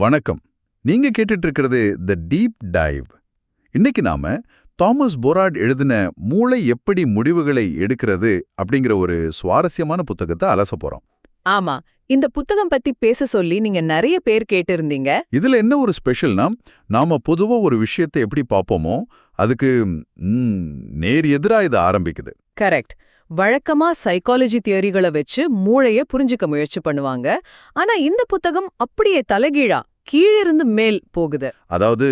வணக்கம். நீங்க கேட்டுட்டு இருக்கிறது த டீப் டைவ் இன்னைக்கு நாம தாமஸ் போராட் எழுதின மூளை எப்படி முடிவுகளை எடுக்கிறது அப்படிங்கிற ஒரு சுவாரஸ்யமான புத்தகத்தை அலச போறோம். ஆமா இந்த புத்தகம் பத்தி பேச சொல்லி நீங்க நிறைய பேர் கேட்டிருந்தீங்க. இதுல என்ன ஒரு ஸ்பெஷல்னா நாம பொதுவா ஒரு விஷயத்தை எப்படி பார்ப்போமோ அதுக்கு நேர் எதிரா இது ஆரம்பிக்குது. கரெக்ட். வழக்கமா சைக்காலஜி தியரிகளை வச்சு மூளைய புரிஞ்சுக்க முயற்சி பண்ணுவாங்க. ஆனா இந்த புத்தகம் அப்படியே தலைகீழா கீழிருந்து மேல் போகுது. அதாவது?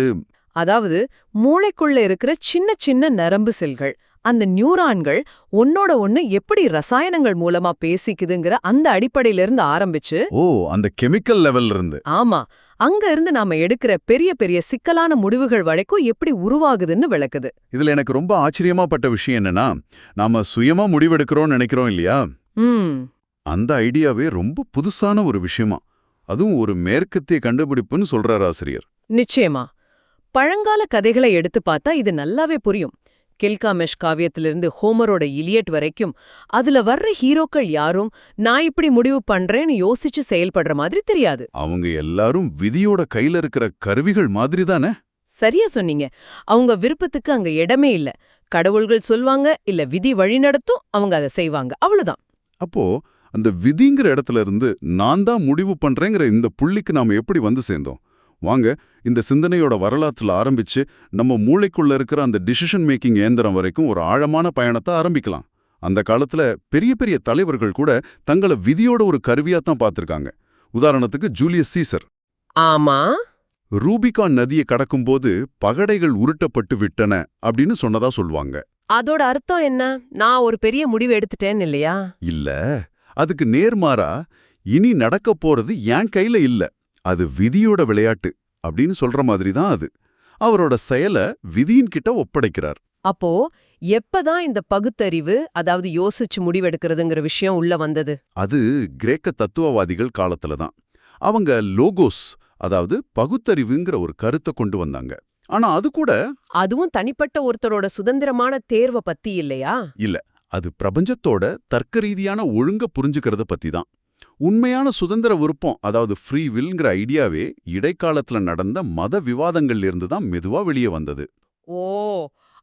அதாவது மூளைக்குள்ள இருக்கிற சின்ன சின்ன நரம்பு செல்கள் அந்த நியூரான்கள் ஒன்னோட ஒண்ணு எப்படி ரசாயனங்கள் மூலமா பேசிக்குதுங்கிற அந்த அடிப்படையில இருந்து ஆரம்பிச்சு ஓ அந்த கெமிக்கல் லெவல்ல இருந்து ஆமா அங்க இருந்து நாம எடுக்கிற பெரிய பெரிய சிக்கலான முடிவுகள் வரைக்கும் எப்படி உருவாகுதுன்னு விளக்குது. இதுல எனக்கு ரொம்ப ஆச்சரியமா பட்ட விஷயம் என்னன்னா நாம சுயமா முடிவெடுக்கிறோம்னு நினைக்கிறோம் இல்லையா? ம். அந்த ஐடியாவே ரொம்ப புதுசான ஒரு விஷயமா. அதுவும் ஒரு மேற்கத்திய கண்டுபிடிப்புன்னு சொல்றார் ஆசிரியர். நிச்சயமா. பழங்கால கதைகளை எடுத்து பார்த்தா இது நல்லாவே புரியும். கில்காமெஷ் காவியத்திலிருந்து ஹோமரோட இலியட் வரைக்கும் அதுல வர்ற ஹீரோக்கள் யாரும் நான் இப்படி முடிவு பண்றேன்னு யோசிச்சு செயல்படுற மாதிரி தெரியாது. அவங்க எல்லாரும் விதியோட கையில இருக்கிற கருவிகள் மாதிரி தானே? சரியா சொன்னீங்க. அவங்க விருப்பத்துக்கு அங்க இடமே இல்ல. கடவுள்கள் சொல்வாங்க இல்ல விதி வழிநடத்தும் அவங்க அதை செய்வாங்க. அவ்வளவுதான். அப்போ அந்த விதிங்கிற இடத்துல இருந்து நான் தான் முடிவு பண்றேங்கிற இந்த புள்ளிக்கு நாம எப்படி வந்து சேர்ந்தோம்? வாங்க இந்த சிந்தனையோட வரலாற்றுல ஆரம்பிச்சு நம்ம மூளைக்குள்ள இருக்கிற அந்த டிசிஷன் மேக்கிங் இயந்திரம் வரைக்கும் ஒரு ஆழமான பயணத்தை ஆரம்பிக்கலாம். அந்த காலத்துல பெரிய பெரிய தலைவர்கள் கூட தங்களை விதியோட ஒரு கருவியா தான் பார்த்திருக்காங்க. உதாரணத்துக்கு ஜூலியஸ் சீசர். ஆமா. ரூபிகான் நதியை கடக்கும்போது பகடைகள் உருட்டப்பட்டு விட்டன அப்படின்னு சொன்னதா சொல்வாங்க அதோட அர்த்தம் என்ன? நான் ஒரு பெரிய முடிவு எடுத்துட்டேன்னு இல்லையா? இல்ல அதுக்கு நேர்மாறா இனி நடக்க போறது என் கையில இல்ல. அது விதியோட விளையாட்டு அப்படின்னு சொல்ற மாதிரி தான் அது. அவரோட செயல விதியின் கிட்ட ஒப்படைக்கிறார். அப்போ எப்பதான் இந்த பகுத்தறிவு அதாவது யோசிச்சு முடிவெடுக்கிறதுங்கிற விஷயம் உள்ள வந்தது? அது கிரேக்க தத்துவவாதிகள் காலத்துல தான் அவங்க லோகோஸ் அதாவது பகுத்தறிவுங்கிற ஒரு கருத்தை கொண்டு வந்தாங்க. ஆனா அது கூட அதுவும் தனிப்பட்ட ஒருத்தரோட சுதந்திரமான தேர்வை பத்தி இல்லையா? அது பிரபஞ்சத்தோட தர்க்க ரீதியான ஒழுங்க புரிஞ்சுக்கிறத பத்தி தான் உண்மையான சுதந்திர விருப்பம் அதாவது ஃப்ரீ வில்ங்கிற ஐடியாவே இடைக்காலத்துல நடந்த மத விவாதங்கள்ல இருந்து தான் மெதுவா வெளியே வந்தது. ஓ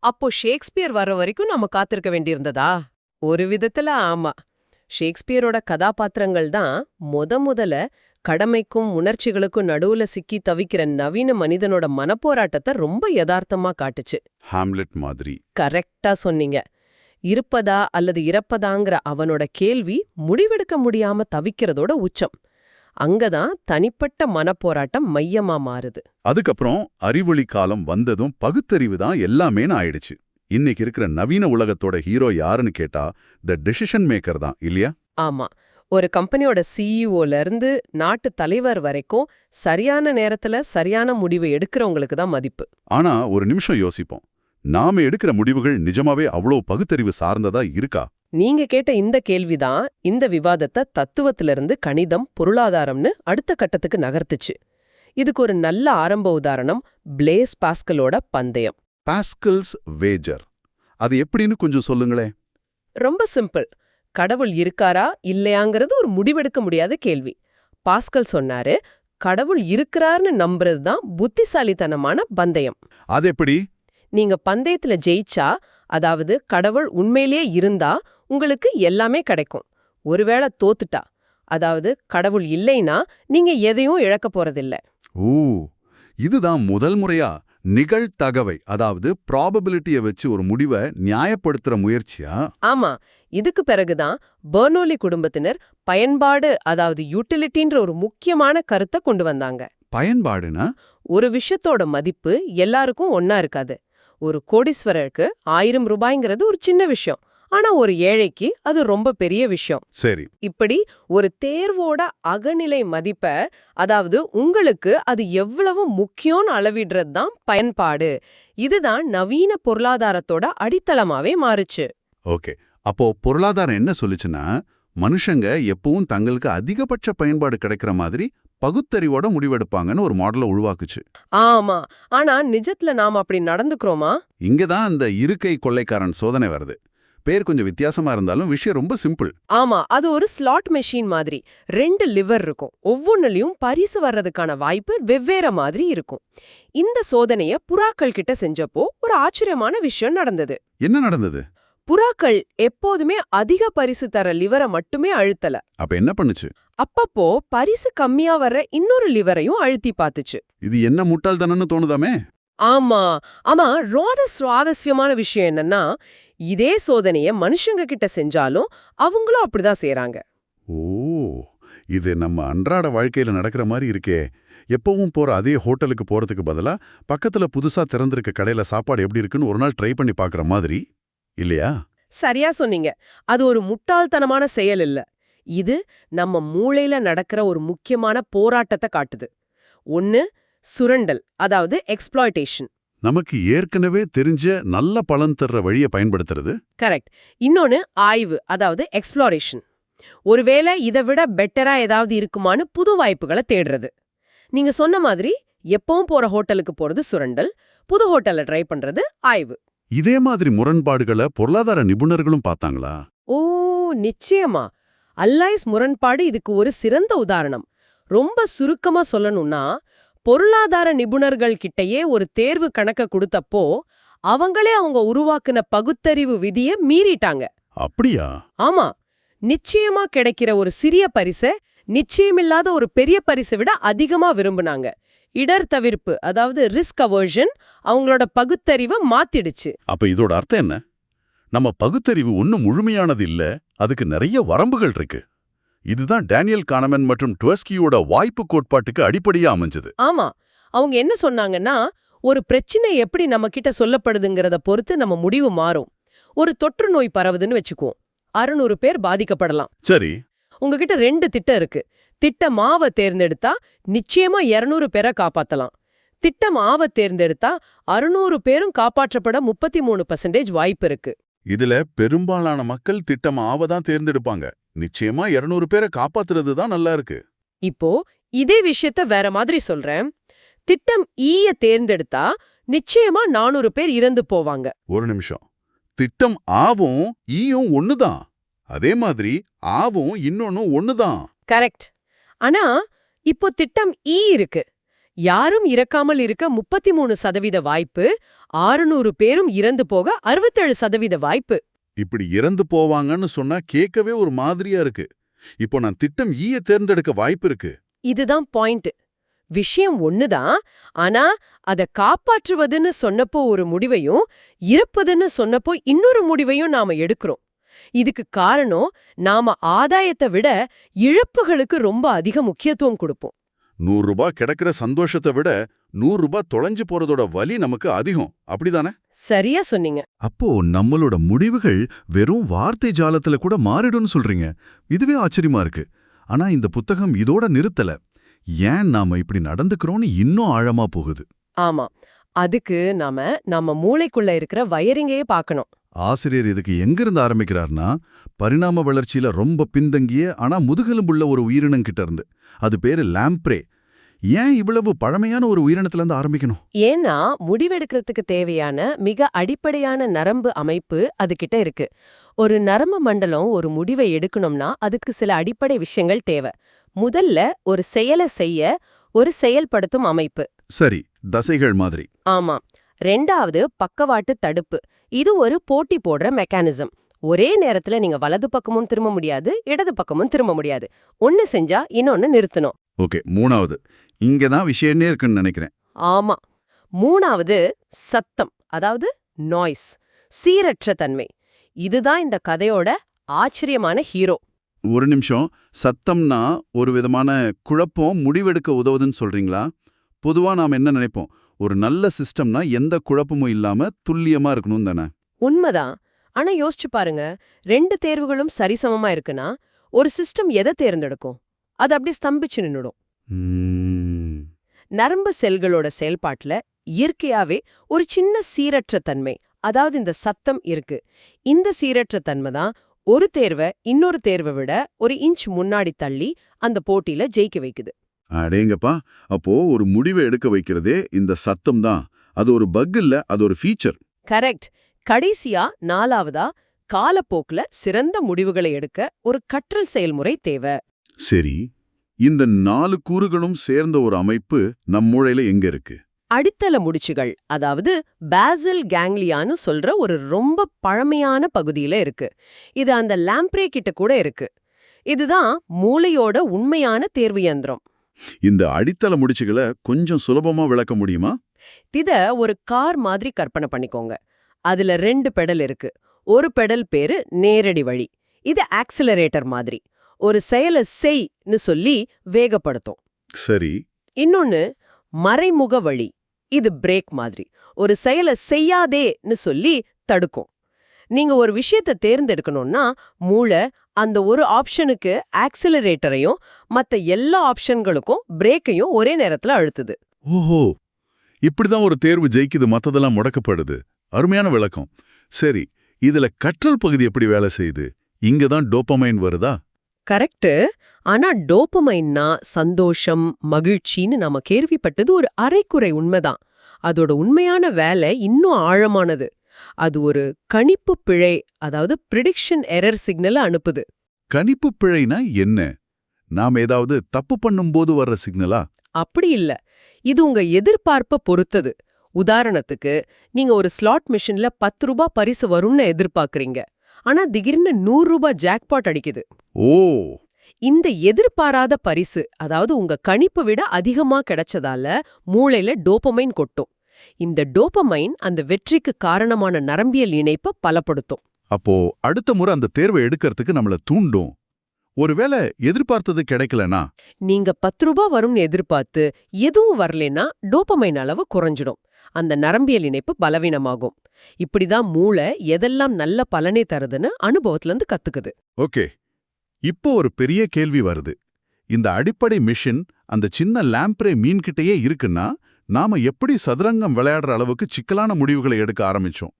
அப்போ ஷேக்ஸ்பியர் வர்ற வரைக்கும் நம்ம காத்திருக்க வேண்டியிருந்ததா? ஒரு விதத்துல ஆமா. ஷேக்ஸ்பியரோட கதாபாத்திரங்கள் தான் முத முதல்ல கடமைக்கும் உணர்ச்சிகளுக்கும் நடுவுல சிக்கி தவிக்கிற நவீன மனிதனோட மனப்போராட்டத்தை ரொம்ப யதார்த்தமா காட்டுச்சு. ஹாம்லெட் மாதிரி. கரெக்டா சொன்னீங்க. இருப்பதா அல்லது இறப்பதாங்கிற அவனோட கேள்வி முடிவெடுக்க முடியாம தவிக்கிறதோட உச்சம். அங்கதான் தனிப்பட்ட மனப்போராட்டம் மையமா மாறுது. அதுக்கப்புறம் அறிவொளி காலம் வந்ததும் பகுத்தறிவு தான் எல்லாமேன்னு ஆயிடுச்சு. இன்னைக்கு இருக்கிற நவீன உலகத்தோட ஹீரோ யாருன்னு கேட்டா த டெசிஷன் மேக்கர் தான் இல்லையா? ஆமா. ஒரு கம்பெனியோட சிஇஓல இருந்து நாட்டு தலைவர் வரைக்கும் சரியான நேரத்துல சரியான முடிவை எடுக்கிறவங்களுக்கு தான் மதிப்பு. ஆனா ஒரு நிமிஷம் யோசிப்போம். நாம எடுக்கிற முடிவுகள் நிஜமாவே அவ்வளோ பகுத்தறிவு சார்ந்ததா இருக்கா? நீங்க கேட்ட இந்த கேள்விதான் இந்த விவாதத்தை தத்துவத்திலிருந்து கணிதம் பொருளாதாரம்னு அடுத்த கட்டத்துக்கு நகர்த்துச்சு. இதுக்கு ஒரு நல்ல ஆரம்ப உதாரணம் பிளேஸ் பாஸ்கலோட பந்தயம். பாஸ்கல்ஸ் வேஜர் அது எப்படின்னு கொஞ்சம் சொல்லுங்களேன். ரொம்ப சிம்பிள். கடவுள் இருக்காரா இல்லையாங்கிறது ஒரு முடிவெடுக்க முடியாத கேள்வி. பாஸ்கல் சொன்னாரு கடவுள் இருக்கிறார்னு நம்புறது தான் புத்திசாலித்தனமான பந்தயம். அது எப்படி நீங்க பந்தயத்துல ஜெயிச்சா அதாவது கடவுள் உண்மையிலேயே இருந்தா உங்களுக்கு எல்லாமே கிடைக்கும். ஒருவேளை தோத்துட்டா அதாவது கடவுள் இல்லைனா நீங்க எதையும் இழக்க போறதில்ல. ஓ இதுதான் முதல் முறையா நிகழ்தகவை அதாவது ப்ராபபிலிட்டியை வச்சு ஒரு முடிவை நியாயப்படுத்துற முயற்சியா? ஆமா இதுக்கு பிறகுதான் பெர்னோலி குடும்பத்தினர் பயன்பாடு அதாவது யூட்டிலிட்டின்ற ஒரு முக்கியமான கருத்தை கொண்டு வந்தாங்க. பயன்பாடுனா? ஒரு விஷயத்தோட மதிப்பு எல்லாருக்கும் ஒன்னா இருக்காது. ஒரு கோடீஸ்வரருக்கு ஆயிரம் ரூபாய்ங்கிறது ஒரு சின்ன விஷயம். ஆனா ஒரு ஏழைக்கு அது ரொம்ப பெரிய விஷயம். சரி. இப்படி ஒரு தேர்வோட அகநிலை மதிப்ப அதாவது உங்களுக்கு அது எவ்வளவு முக்கியம்னு அளவிடுறது தான் பயன்பாடு. இதுதான் நவீன பொருளாதாரத்தோட அடித்தளமாவே மாறுச்சு. ஓகே. அப்போ பொருளாதாரம் என்ன சொல்லுச்சுன்னா மனுஷங்க எப்பவும் தங்களுக்கு அதிகபட்ச பயன்பாடு கிடைக்கிற மாதிரி பகுத்தறிவோட முடிவெடுப்பாங்கன்னு ஒரு மாடலை உருவாக்குச்சு. ஆமா. ஆனா நிஜத்துல நாம அப்படி நடந்துக்கிறோமா? இங்க தான் அந்த இருக்கை கொள்ளைக்காரன் சோதனை வருது. பேர் கொஞ்சம் வித்தியாசமா இருந்தாலும் விஷயம் ரொம்ப சிம்பிள். ஆமா அது ஒரு ஸ்லாட் மெஷின் மாதிரி. ரெண்டு லிவர் இருக்கும். ஒவ்வொன்னுலயும் பரிசு வர்றதுக்கான வாய்ப்பு வெவ்வேறு மாதிரி இருக்கும். இந்த சோதனைய புறாக்கள் கிட்ட செஞ்சப்போ ஒரு ஆச்சரியமான விஷயம் நடந்தது. என்ன நடந்தது? புறாக்கள் எப்போதுமே அதிக பரிசு தர லிவரை மட்டுமே அழுத்தல. அப்ப என்ன பண்ணுச்சு? அப்பப்போ பரிசு கம்மியா வர்ற இன்னொரு லிவரையும் அழுத்தி பார்த்துச்சு. இது என்ன முட்டாள்தனம்னு தோணுதாமே? ஆமா. ஆமா ரோத சுவாரஸ்யமான விஷயம் என்னன்னா இதே சோதனைய மனுஷங்க கிட்ட செஞ்சாலும் அவங்களும் அப்படிதான் செய்றாங்க. ஓ இது நம்ம அன்றாட வாழ்க்கையில நடக்கிற மாதிரி இருக்கே. எப்பவும் போற அதே ஹோட்டலுக்கு போறதுக்கு பதிலா பக்கத்துல புதுசா திறந்திருக்க கடையில சாப்பாடு எப்படி இருக்குன்னு ஒரு நாள் ட்ரை பண்ணி பார்க்குற மாதிரி. இல்லையா? சரியா சொன்னீங்க. அது ஒரு முட்டாள்தனமான செயல் இல்ல. இது நம்ம மூளையில நடக்கிற ஒரு முக்கியமான போராட்டத்தை காட்டுது. ஒன்னு சுரண்டல் அதாவது எக்ஸ்ப்ளாய்டேஷன் நமக்கு ஏற்கனவே தெரிஞ்ச நல்ல பலன் தர்ற வழியை பயன்படுத்துறது? கரெக்ட் இன்னொன்னு ஆய்வு அதாவது எக்ஸ்ப்ளோரேஷன் ஒருவேளை இதை விட பெட்டரா ஏதாவது இருக்குமான்னு புது வாய்ப்புகளை தேடுறது. நீங்க சொன்ன மாதிரி எப்பவும் போற ஹோட்டலுக்கு போறது சுரண்டல் புது ஹோட்டல்ல ட்ரை பண்றது ஆய்வு. இதே மாதிரி முரண்பாடுகளை பொருளாதார நிபுணர்களும் பார்த்தாங்களா? ஓ நிச்சயமா. அல்லாய்ஸ் முரண்பாடு இதுக்கு ஒரு சிறந்த உதாரணம். ரொம்ப சுருக்கமா சொல்லணும்னா பொருளாதார நிபுணர்கள் கிட்டயே ஒரு தேர்வு கணக்க கொடுத்தப்போ அவங்களே அவங்க உருவாக்குன பகுத்தறிவு விதிய மீறிட்டாங்க. அப்படியா? ஆமா. நிச்சயமா கிடைக்கிற ஒரு சிறிய பரிசை நிச்சயமில்லாத ஒரு பெரிய பரிசை விட அதிகமா விரும்புனாங்க. இடர் தவிர்ப்பு அதாவது ரிஸ்க் அவர்ஷன் அவங்களோட பகுத்தறிவை மாத்திடுச்சு. அப்ப இதோட அர்த்தம் என்ன? நம்ம பகுத்தறிவு ஒன்னும் முழுமையானது இல்ல அதுக்கு நிறைய வரம்புகள் இருக்கு. இதுதான் டேனியல் கானமன் மற்றும் டுவஸ்கியோட வாய்ப்பு கோட்பாட்டுக்கு அடிப்படையா அமைஞ்சது. ஆமா. அவங்க என்ன சொன்னாங்கன்னா ஒரு பிரச்சனை எப்படி நம்ம கிட்ட சொல்லப்படுதுங்கிறத பொறுத்து நம்ம முடிவு மாறும். ஒரு தொற்று நோய் பரவுதுன்னு வச்சுக்குவோம். அறுநூறு பேர் பாதிக்கப்படலாம். சரி. உங்ககிட்ட ரெண்டு திட்டம் இருக்கு. திட்டம் மாவை தேர்ந்தெடுத்தா நிச்சயமா 200 பேரை காப்பாத்தலாம். திட்டம் ஆவை தேர்ந்தெடுத்தா அறுநூறு பேரும் காப்பாற்றப்பட முப்பத்தி மூணு பர்சன்டேஜ் வாய்ப்பு இருக்கு. இதுல பெரும்பாலான மக்கள் திட்டம் ஆவதான் தேர்ந்தெடுப்பாங்க. நிச்சயமா 200 பேரை காப்பாத்துறது தான் நல்லா இருக்கு. இப்போ இதே விஷயத்த வேற மாதிரி சொல்றேன். திட்டம் ஈய தேர்ந்தெடுத்தா நிச்சயமா நானூறு பேர் இறந்து போவாங்க. ஒரு நிமிஷம். திட்டம் ஆவும் ஈயும் ஒண்ணுதான். அதே மாதிரி ஆவும் இன்னொன்னும் ஒண்ணுதான். கரெக்ட் ஆனா இப்போ திட்டம் ஈ இருக்கு. யாரும் இறக்காமல் இருக்க முப்பத்தி மூணு சதவீத வாய்ப்பு ஆறுநூறு பேரும் இறந்து போக அறுபத்தேழு சதவீத வாய்ப்பு. இப்படி இறந்து போவாங்கன்னு சொன்னா கேட்கவே ஒரு மாதிரியா இருக்கு. இப்போ நான் திட்டம் ஈய தேர்ந்தெடுக்க வாய்ப்பு இருக்கு. இதுதான் பாயிண்ட். விஷயம் ஒண்ணுதான் ஆனா அத காப்பாற்றுவதுன்னு சொன்னப்போ ஒரு முடிவையும் இறப்பதுன்னு சொன்னப்போ இன்னொரு முடிவையும் நாம எடுக்கிறோம். இதுக்கு காரணம் நாம ஆதாயத்தை விட இழப்புகளுக்கு ரொம்ப அதிக முக்கியத்துவம் கொடுப்போம். நூறு ரூபாய் கிடைக்கிற சந்தோஷத்தை விட நூறு ரூபாய் தொலைஞ்சு போறதோட வலி நமக்கு அதிகம். அப்படிதானே? சரியா சொன்னீங்க. அப்போ நம்மளோட முடிவுகள் வெறும் வார்த்தை ஜாலத்துல கூட மாறிடும்னு சொல்றீங்க. இதுவே ஆச்சரியமா இருக்கு. ஆனா இந்த புத்தகம் இதோட நிறுத்தல. ஏன் நாம இப்படி நடந்துக்கிறோம்னு இன்னும் ஆழமா போகுது? ஆமா. அதுக்கு நாம நம்ம மூளைக்குள்ள இருக்கிற வயரிங்கையே பார்க்கணும். ஆசிரியர் இதுக்கு எங்கிருந்து ஆரம்பிக்கிறார்னா பரிணாம வளர்ச்சியில ரொம்ப பின்தங்கிய ஆனா முதுகெலும்புள்ள ஒரு உயிரினம் கிட்ட இருந்து அது பேரு லாம்ப்ரே. ஏன் இவ்வளவு பழமையான ஒரு உயிரினத்துல இருந்து ஆரம்பிக்கணும்? ஏன்னா முடிவெடுக்கிறதுக்கு தேவையான மிக அடிப்படையான நரம்பு அமைப்பு அதுகிட்ட இருக்கு. ஒரு நரம்பு மண்டலம் ஒரு முடிவை எடுக்கணும்னா அதுக்கு சில அடிப்படை விஷயங்கள் தேவை. முதல்ல ஒரு செயலை செய்ய ஒரு செயல்படுத்தும் அமைப்பு. சரி தசைகள் மாதிரி. ஆமா. ரெண்டாவது பக்கவாட்டு தடுப்பு. இது ஒரு போட்டி போடுற மெக்கானிசம் ஒரே நேரத்துல நீங்க வலது பக்கமும் திரும்ப முடியாது இடது பக்கமும் திரும்ப முடியாது. ஒன்னு செஞ்சா இன்னொன்னு நிறுத்தணும். ஓகே மூணாவது. இங்க தான் விஷயமே இருக்குன்னு நினைக்கிறேன். ஆமா. மூணாவது சத்தம் அதாவது நாய்ஸ் சீரற்ற தன்மை. இதுதான் இந்த கதையோட ஆச்சரியமான ஹீரோ ஒரு நிமிஷம். சத்தம்னா ஒரு விதமான குழப்பம் முடிவெடுக்க உதவுதுன்னு சொல்றீங்களா? பொதுவா நாம் என்ன நினைப்போம்? ஒரு நல்ல சிஸ்டம்னா எந்த குழப்பமும் இல்லாம துல்லியமா இருக்கணும் தானே? உண்மைதான். ஆனா யோசிச்சு பாருங்க. ரெண்டு தேர்வுகளும் சரிசமமா இருக்குன்னா ஒரு சிஸ்டம் எதை தேர்ந்தெடுக்கும்? அது அப்படியே ஸ்தம்பிச்சு நின்னுடும். நரம்பு செல்களோட செயல்பாட்டுல இயற்கையாவே ஒரு சின்ன சீரற்ற தன்மை அதாவது இந்த சத்தம் இருக்கு. இந்த சீரற்ற தன்மை தான் ஒரு தேர்வை இன்னொரு தேர்வை விட ஒரு இன்ச் முன்னாடி தள்ளி அந்த போட்டியில ஜெயிக்க வைக்குது. அடேங்கப்பா அப்போ ஒரு முடிவை எடுக்க வைக்கிறதே இந்த சத்தம் தான். அது ஒரு பக் இல்ல அது ஒரு ஃபீச்சர் கரெக்ட். கடைசியா நாலாவதா காலப்போக்குல சிறந்த முடிவுகளை எடுக்க ஒரு கற்றல் செயல்முறை தேவை. சரி. இந்த நாலு கூறுகளும் சேர்ந்த ஒரு அமைப்பு நம் மூளையில எங்க இருக்கு? அடித்தள முடிச்சுகள் அதாவது பேசல் கேங்லியான்னு சொல்ற ஒரு ரொம்ப பழமையான பகுதியில இருக்கு. இது அந்த லாம்ப்ரே கிட்ட கூட இருக்கு. இதுதான் மூளையோட உண்மையான தேர்வு யந்திரம் இந்த அடித்தள முடிச்சுகளை கொஞ்சம் சுலபமா விளக்க முடியுமா? இத ஒரு கார் மாதிரி கற்பனை பண்ணிக்கோங்க. அதுல ரெண்டு பெடல் இருக்கு. ஒரு பெடல் பேரு நேரடி வழி. இது ஆக்சிலரேட்டர் மாதிரி. ஒரு செயலை செய்ன்னு சொல்லி வேகப்படுத்தும். சரி. இன்னொன்னு மறைமுக வழி. இது பிரேக் மாதிரி. ஒரு செயலை செய்யாதேன்னு சொல்லி தடுக்கும். நீங்க ஒரு விஷயத்தை தேர்ந்தெடுக்கணும்னா மூளை அந்த ஒரு ஆப்ஷனுக்கு ஆக்சிலரேட்டரையும் மத்த எல்லா ஆப்ஷன்களுக்கும் பிரேக்கையும் ஒரே நேரத்துல அழுத்துது. ஓஹோ! இப்படிதான் ஒரு தேர்வு ஜெயிக்குது மத்ததெல்லாம் முடக்கப்படுது. அருமையான விளக்கம். சரி இதுல கற்றல் பகுதி எப்படி வேலை செய்யுது? இங்க தான் டோப்பமைன் வருதா? கரெக்ட் ஆனா டோப்பமைன்னா சந்தோஷம் மகிழ்ச்சின்னு நாம கேள்விப்பட்டது ஒரு அரைக்குறை உண்மைதான். அதோட உண்மையான வேலை இன்னும் ஆழமானது. அது ஒரு கணிப்பு பிழை அதாவது ப்ரிடிக்ஷன் எரர் சிக்னலை அனுப்புது. கணிப்பு பிழைனா என்ன? நாம் ஏதாவது தப்பு பண்ணும்போது வர்ற சிக்னலா அப்படி இல்ல. இது உங்க எதிர்பார்ப்ப பொறுத்தது. உதாரணத்துக்கு நீங்க ஒரு ஸ்லாட் மிஷின்ல பத்து ரூபாய் பரிசு வரும்னு எதிர்பார்க்கறீங்க. ஆனா திடீர்னு நூறு ரூபாய் ஜாக்பாட் அடிக்குது. ஓ! இந்த எதிர்பாராத பரிசு அதாவது உங்க கணிப்பை விட அதிகமா கிடைச்சதால மூளையில டோபமைன் கொட்டும். இந்த டோபமைன் அந்த வெற்றிக்கு காரணமான நரம்பியல் இணைப்பை பலப்படுத்தும். அப்போ அடுத்த முறை அந்த தேர்வை எடுக்கிறதுக்கு நம்மள தூண்டும். ஒருவேளை எதிர்பார்த்தது கிடைக்கலனா? நீங்க பத்து ரூபாய் வரும்னு எதிர்பார்த்து எதுவும் வரலனா டோபமைன் அளவு குறைஞ்சிடும். அந்த நரம்பியல் இணைப்பு பலவீனமாகும். இப்படிதான் மூளை எதெல்லாம் நல்ல பலனை தருதுன்னு அனுபவத்துல இருந்து கத்துக்குது. ஓகே. இப்போ ஒரு பெரிய கேள்வி வருது. இந்த அடிப்படை மிஷின் அந்த சின்ன லாம்ப்ரே மீன்கிட்டயே இருக்குன்னா நாம எப்படி சதுரங்கம் விளையாடுற அளவுக்கு சிக்கலான முடிவுகளை எடுக்க ஆரம்பிச்சோம்?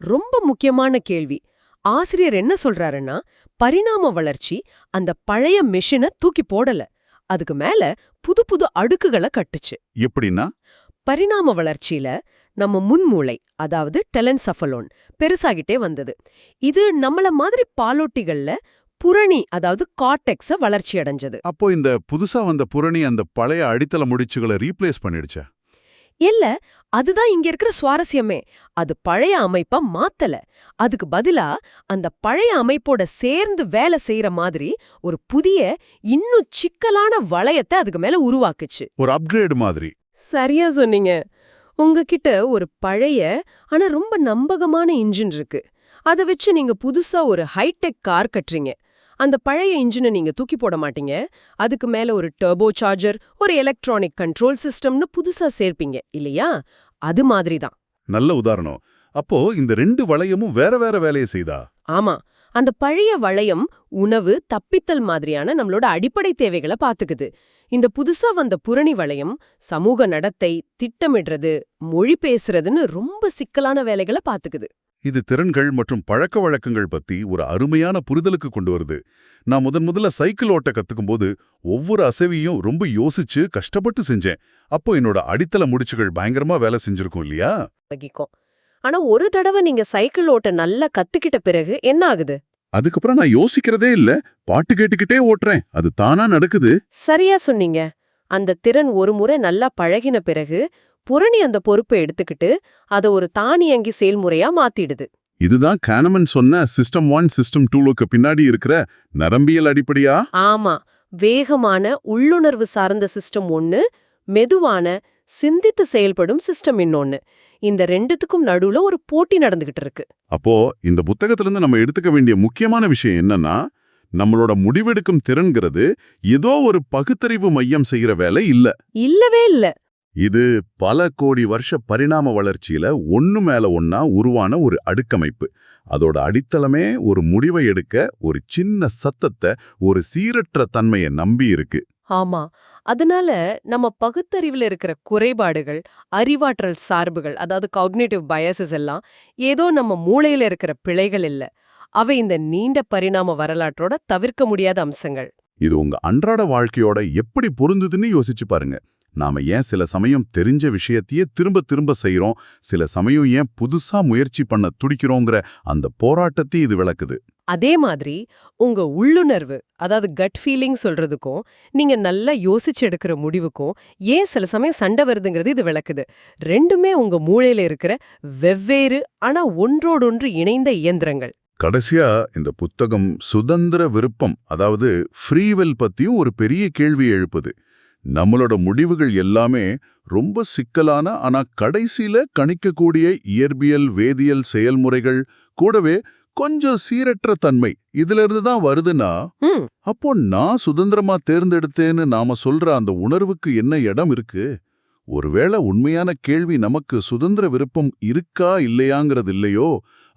ரொம்ப முக்கியமான கேள்வி. ஆசிரியர் என்ன சொல்றாருன்னா பரிணாம வளர்ச்சி அந்த பழைய மெஷினை தூக்கி போடல. அதுக்கு மேல புது புது அடுக்குகளை கட்டுச்சு. எப்படின்னா? பரிணாம வளர்ச்சியில நம்ம முன்மூளை அதாவது டெலன்சஃபலோன் பெருசாகிட்டே வந்தது. இது நம்மள மாதிரி பாலோட்டிகள்ல புரணி அதாவது கார்டெக்ஸ வளர்ச்சி அடைஞ்சது. அப்போ இந்த புதுசா வந்த புரணி அந்த பழைய அடித்தள முடிச்சுகளை ரீப்ளேஸ் பண்ணிடுச்சா? இல்ல அதுதான் இங்க இருக்கிற சுவாரஸ்யமே. அது பழைய அமைப்ப மாத்தல. அதுக்கு பதிலா அந்த பழைய அமைப்போட சேர்ந்து வேலை செய்யற மாதிரி ஒரு புதிய இன்னும் சிக்கலான வளையத்தை அதுக்கு மேல உருவாக்குச்சு. ஒரு அப்கிரேட் மாதிரி. சரியா சொன்னீங்க. உங்ககிட்ட ஒரு பழைய ஆனா ரொம்ப நம்பகமான இன்ஜின் இருக்கு. அதை வச்சு நீங்க புதுசா ஒரு ஹைடெக் கார் கட்டுறீங்க. அந்த பழைய இன்ஜினை நீங்க தூக்கி போட மாட்டீங்க. அதுக்கு மேல ஒரு டர்போ சார்ஜர் ஒரு எலக்ட்ரானிக் கண்ட்ரோல் சிஸ்டம்னு புதுசா சேர்ப்பீங்க இல்லையா? அது மாதிரி தான் நல்ல உதாரணம். அப்போ இந்த ரெண்டு வளையமும் வேற வேற வேலையை செய்தா? ஆமா. அந்த பழைய வளையம் உணவு தப்பித்தல் மாதிரியான நம்மளோட அடிப்படை தேவைகளை பாத்துக்குது. இந்த புதுசா வந்த புரணி வளையம் சமூக நடத்தை திட்டமிடுறது மொழி பேசுறதுன்னு ரொம்ப சிக்கலான வேலைகளை பாத்துக்குது. இது திறன்கள் மற்றும் பழக்க வழக்கங்கள் பத்தி ஒரு அருமையான புரிதலுக்கு கொண்டு வருது. நான் முதன் முதல்ல சைக்கிள் ஓட்ட கத்துக்கும்போது ஒவ்வொரு அசைவையும் ரொம்ப யோசிச்சு கஷ்டப்பட்டு செஞ்சேன். அப்போ என்னோட அடித்தள முடிச்சுகள் பயங்கரமா வேலை செஞ்சிருக்கும் இல்லையா? ஆனா ஒரு தடவை நீங்க சைக்கிள் ஓட்ட நல்லா கத்துக்கிட்ட பிறகு என்ன ஆகுது? அதுக்கப்புறம் நான் யோசிக்கிறதே இல்ல பாட்டு கேட்டுக்கிட்டே ஓட்டுறேன். அது தானா நடக்குது? சரியா சொன்னீங்க. அந்த திறன் ஒரு முறை நல்லா பழகின பிறகு புரணி அந்த பொறுப்பை எடுத்துக்கிட்டு அதை ஒரு தானியங்கி செயல்முறையா மாத்திடுது. இதுதான் கானமன் சொன்ன சிஸ்டம் ஒன் சிஸ்டம் டூலுக்கு பின்னாடி இருக்கிற நரம்பியல் அடிப்படையா? ஆமா. வேகமான உள்ளுணர்வு சார்ந்த சிஸ்டம் ஒன்னு மெதுவான சிந்தித்து செயல்படும் சிஸ்டம் இன்னொன்னு. இந்த ரெண்டுத்துக்கும் நடுவுல ஒரு போட்டி நடந்துகிட்டு இருக்கு. அப்போ இந்த புத்தகத்திலிருந்து நம்ம எடுத்துக்க வேண்டிய முக்கியமான விஷயம் என்னன்னா நம்மளோட முடிவெடுக்கும் திறன்கிறது ஏதோ ஒரு பகுத்தறிவு மையம் செய்யற வேலை இல்ல. இல்லவே இல்ல. இது பல கோடி வருஷ பரிணாம வளர்ச்சியில ஒண்ணு மேல ஒண்ணா உருவான ஒரு அடுக்கமைப்பு. அதோட அடித்தளமே ஒரு முடிவை எடுக்க ஒரு சின்ன சத்தத்தை ஒரு சீரற்ற தன்மையை நம்பி இருக்கு. ஆமா. அதனால நம்ம பகுத்தறிவுல இருக்கிற குறைபாடுகள் அறிவாற்றல் சார்புகள் அதாவது காக்னேட்டிவ் பயசஸ் எல்லாம் ஏதோ நம்ம மூளையில இருக்கிற பிழைகள் இல்ல. அவை இந்த நீண்ட பரிணாம வரலாற்றோட தவிர்க்க முடியாத அம்சங்கள். இது உங்க அன்றாட வாழ்க்கையோட எப்படி பொருந்துதுன்னு யோசிச்சு பாருங்க. நாம ஏன் சில சமயம் தெரிஞ்ச விஷயத்தையே திரும்ப திரும்ப செய்றோம்? சில சமயம் ஏன் புதுசா முயற்சி பண்ண துடிக்கிறோங்கிற அந்த போராட்டத்தை இது விளக்குது. அதே மாதிரி உங்க உள்ளுணர்வு அதாவது கட் ஃபீலிங் சொல்றதுக்கும் நீங்க நல்லா யோசிச்சு எடுக்கிற முடிவுக்கும் ஏன் சில சமயம் சண்டை வருதுங்கிறது இது விளக்குது. ரெண்டுமே உங்க மூளையில இருக்கிற வெவ்வேறு ஆனா ஒன்றோடொன்று இணைந்த இயந்திரங்கள். கடைசியா இந்த புத்தகம் சுதந்திர விருப்பம் அதாவது ஃப்ரீவில் பத்தியும் ஒரு பெரிய கேள்வி எழுப்புது. நம்மளோட முடிவுகள் எல்லாமே ரொம்ப சிக்கலான ஆனா கடைசியில கணிக்கக்கூடிய இயற்பியல் வேதியியல் செயல்முறைகள் கூடவே கொஞ்சம் சீரற்ற தன்மை இதுல இருந்து தான் வருதுன்னா அப்போ நான் சுதந்திரமா தேர்ந்தெடுத்தேன்னு நாம சொல்ற அந்த உணர்வுக்கு என்ன இடம் இருக்கு? ஒருவேளை உண்மையான கேள்வி நமக்கு சுதந்திர விருப்பம் இருக்கா இல்லையாங்கிறது இல்லையோ?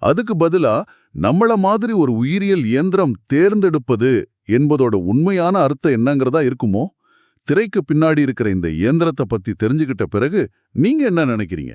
அதுக்கு பதிலா நம்மள மாதிரி ஒரு உயிரியல் இயந்திரம் தேர்ந்தெடுப்பது என்பதோட உண்மையான அர்த்தம் என்னங்கிறதா இருக்குமோ? திரைக்கு பின்னாடி இருக்கிற இந்த இயந்திரத்தை பத்தி தெரிஞ்சுக்கிட்ட பிறகு நீங்க என்ன நினைக்கிறீங்க?